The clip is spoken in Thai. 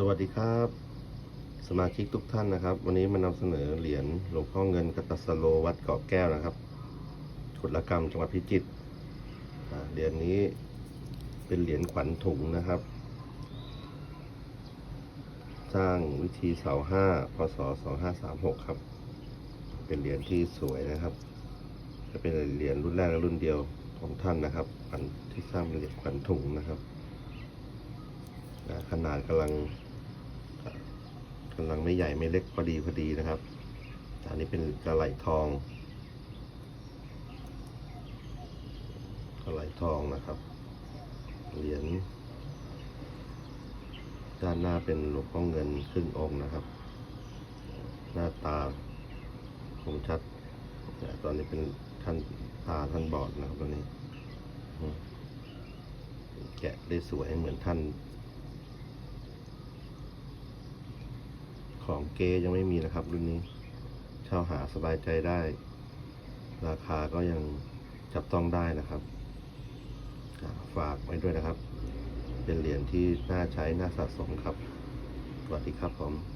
สวัสดีครับ สมาชิกทุกท่านนะครับ วันนี้มานำเสนอเหรียญหลวงพ่อเงินกัตตสโลวัดเกาะแก้วนะครับขุดละกรรมจังหวัดพิจิตรเหรียญนี้เป็นเหรียญขวัญถุงนะครับ สร้างวิธีเสาห้าพศสองห้าสามหกครับ เป็นเหรียญที่สวยนะครับ จะเป็นเหรียญรุ่นแรกและรุ่นเดียวของท่านนะครับขวัญที่สร้างเป็นเหรียญขวัญถุงนะครับขนาดกำลัง กำลังไม่ใหญ่ไม่เล็กพอดีพอดีนะครับ อันนี้เป็นกระไหลทอง กระไหลทองนะครับ เหรียญด้านหน้าเป็นหลวงพ่อเงินครึ่งองค์นะครับ หน้าตาคมชัดแต่ตอนนี้เป็นท่านตาท่านบอดนะครับตอนนี้ แกะได้สวยเหมือนท่าน ของเกยังไม่มีนะครับ รุ่นนี้ เช่าหาสบายใจได้ ราคาก็ยังจับต้องได้นะครับ ฝากไว้ด้วยนะครับ เป็นเหรียญที่น่าใช้น่าสะสมครับ สวัสดีครับผม